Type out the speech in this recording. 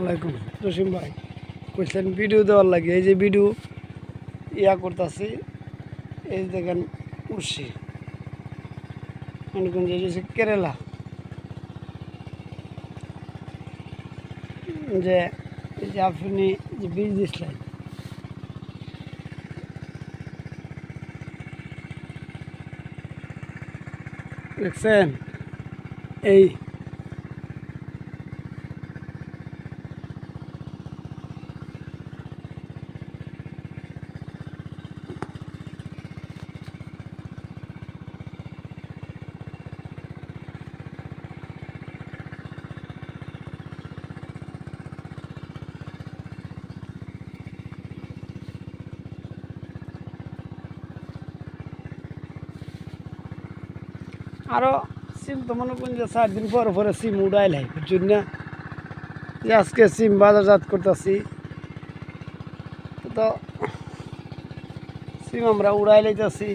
আলাইকুম জসিম ভাই। কইছিলেন ভিডিও দেওয়ার লাগে। এই যে ভিডিও ইয়া করতেছি, এই দেখেন উঠছি মনে করুন যে কেরালা। যে যে আপনি যে বীজ দিছিলেন দেখছেন? এই আরও সিম তো মনে করুন যে চার দিন পর পরে সিম উড়াইলাই বুঝছেন না? যে আজকে সিম বাজারজাত করতেছি। তো সিম আমরা উড়াই লাইতেছি।